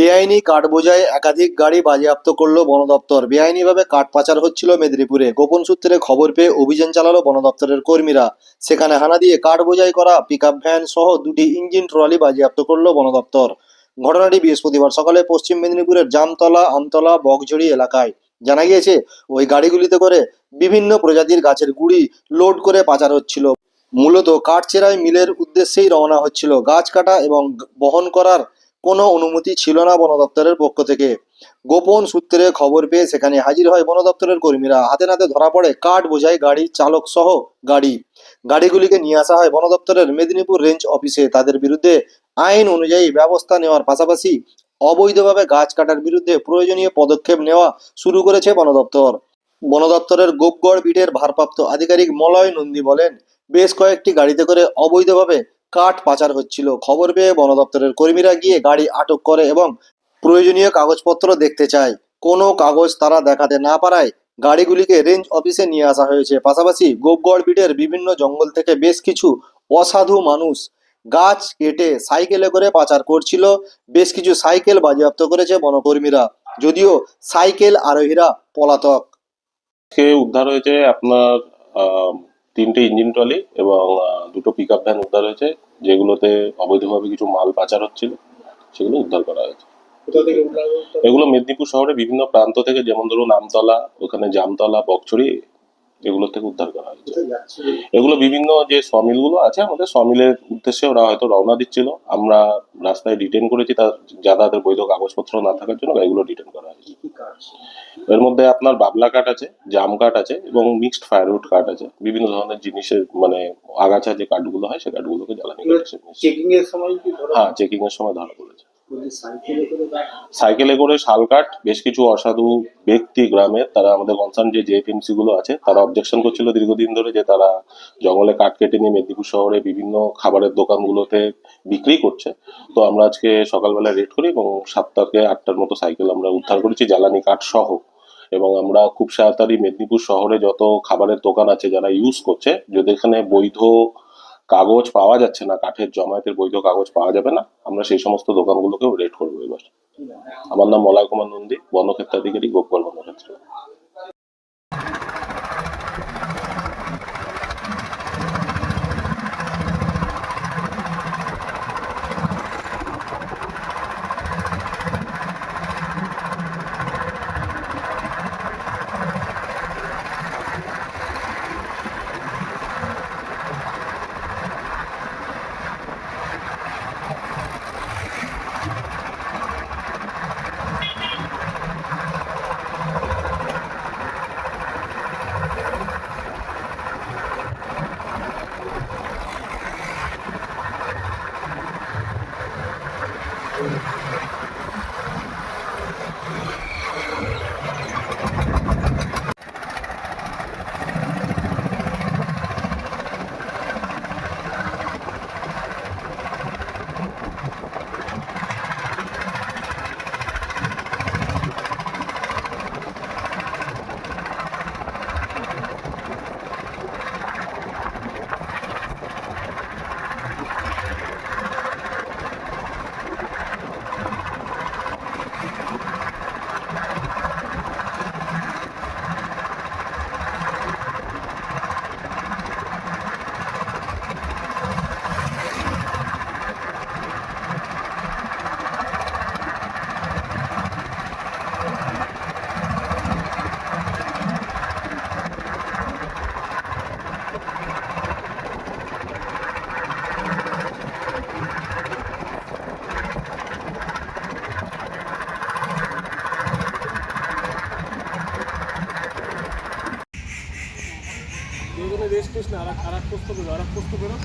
বেআইনি কাঠ বোঝাই একাধিক গাড়ি বাজেয়াপ্ত করল বন দপ্তর। বেআইনিভাবে কাঠ পাচার হচ্ছিল মেদিনীপুরে। গোপন সূত্রে খবর পেয়ে অভিযান চালালো বন দপ্তরের কর্মীরা। সেখানে হানা দিয়ে কাঠ বোঝাই করা পিকআপ ভ্যান সহ দুটি ইঞ্জিন ট্রলি বাজেয়াপ্ত করল বন দপ্তর। ঘটনাটি বৃহস্পতিবার সকালে পশ্চিম মেদিনীপুরের জামতলা, আমতলা, বকঝড়ি এলাকায় জানা গিয়েছে, ওই গাড়িগুলিতে করে বিভিন্ন প্রজাতির গাছের গুড়ি লোড করে পাচার হচ্ছিল। মূলত কাঠ চেরাই মিলের উদ্দেশ্যেই রওনা হচ্ছিল। গাছ কাটা এবং বহন করার কোনো অনুমতি ছিল না বন দপ্তরের পক্ষ থেকে। গোপন সূত্রে খবর পেয়ে সেখানে হাজির হয় বন দপ্তরের কর্মীরা। হাতে নাতে ধরা পড়ে কাঠ বোঝাই গাড়ি চালক সহ গাড়ি। গাড়িগুলিকে নিয়ে আসা হয় বন দপ্তরের মেদিনীপুর রেঞ্জ অফিসে। তাদের বিরুদ্ধে আইন অনুযায়ী ব্যবস্থা নেওয়ার পাশাপাশি অবৈধভাবে গাছ কাটার বিরুদ্ধে প্রয়োজনীয় পদক্ষেপ নেওয়া শুরু করেছে বন দপ্তর। বন দপ্তরের গোপগড় বিটের ভারপ্রাপ্ত আধিকারিক মলয় নন্দী বলেন, বেশ কয়েকটি গাড়িতে করে অবৈধভাবে কাঠ পাচার হচ্ছিল। খবর পেয়ে বন দপ্তরের কর্মীরা গিয়ে গাড়ি আটক করে এবং প্রয়োজনীয় কাগজপত্র দেখতে চায়। কোনো কাগজ তারা দেখাতে না পারায় গাড়িগুলিকে রেঞ্জ অফিসে নিয়ে আসা হয়েছে। পাশাপাশি গোপগড় বিটের বিভিন্ন জঙ্গল থেকে বেশ কিছু অসাধু মানুষ গাছ কেটে সাইকেলে করে পাচার করছিল। বেশ কিছু সাইকেল বাজেয়াপ্ত করেছে বনকর্মীরা। যদিও সাইকেল আরোহীরা পলাতক। উদ্ধার হয়েছে আপনার তিনটে ইঞ্জিন ট্রলি এবং দুটো পিক আপ ভ্যান উদ্ধার হয়েছে যেগুলোতে অবৈধভাবে কিছু মাল পাচার হচ্ছিল সেগুলো উদ্ধার করা হয়েছে? এগুলো মেদিনীপুর শহরে বিভিন্ন প্রান্ত থেকে যেমন ধরুন আমতলা ওখানে জামতলা বকছড়ি এগুলো থেকে উদ্ধার করা হয়েছে। এগুলো বিভিন্ন যে সমিলগুলো আছে আমাদের সমিলের উদ্দেশ্যে ওরা হয়তো রওনা দিচ্ছিল। আমরা রাস্তায় ডিটেন করেছি তার যাতায়াতের বৈধ কাগজপত্র না থাকার জন্য এগুলো ডিটেন করা হয়েছে? এর মধ্যে আপনার বাবলা কাঠ আছে জাম কাঠ আছে এবং মিক্সড ফায়ারউড কাঠ আছে। বিভিন্ন ধরনের জিনিসের মানে আগাছা যে কাঠগুলো হয় সেই কাঠগুলোকে জ্বালানি করে এসে নিয়ে এসেছে। চেকিং এর সময় হ্যাঁ চেকিং এর সময় ধরা পড়েছে। সাইকেলে করে? শাল কাঠ, বেশ কিছু অসাধু ব্যক্তি গ্রামের, তারা আমাদের কনসার্ন যে জেএফএমসি গুলো আছে, তারা অবজেকশন করছিল দীর্ঘদিন ধরে যে তারা জঙ্গলে কাঠ কেটে নিয়ে মেদিনীপুর শহরে বিভিন্ন খাবারের দোকানগুলোতে বিক্রি করছে তো আমরা আজকে সকালবেলা রেড করি এবং সাতটা থেকে আটটার মতো সাইকেল আমরা উদ্ধার করেছি, জ্বালানি কাঠ সহ এবং আমরা খুব তাড়াতাড়ি মেদিনীপুর শহরে যত খাবারের দোকান আছে যারা ইউজ করছে, যদি এখানে বৈধ কাগজ পাওয়া যাচ্ছে না, কাঠের জমায়েতের বৈধ কাগজ পাওয়া যাবে না। আমরা সেই সমস্ত দোকানগুলোকেও রেড করব এবার। আমার নাম মলয় কুমার নন্দী, বনক্ষেত্রাধিকারী, গোপাল বনক্ষেত্র রেস্ট কৃষ্ণ না আর এক পোস্ত বেরো আর এক পোস্ত বেরো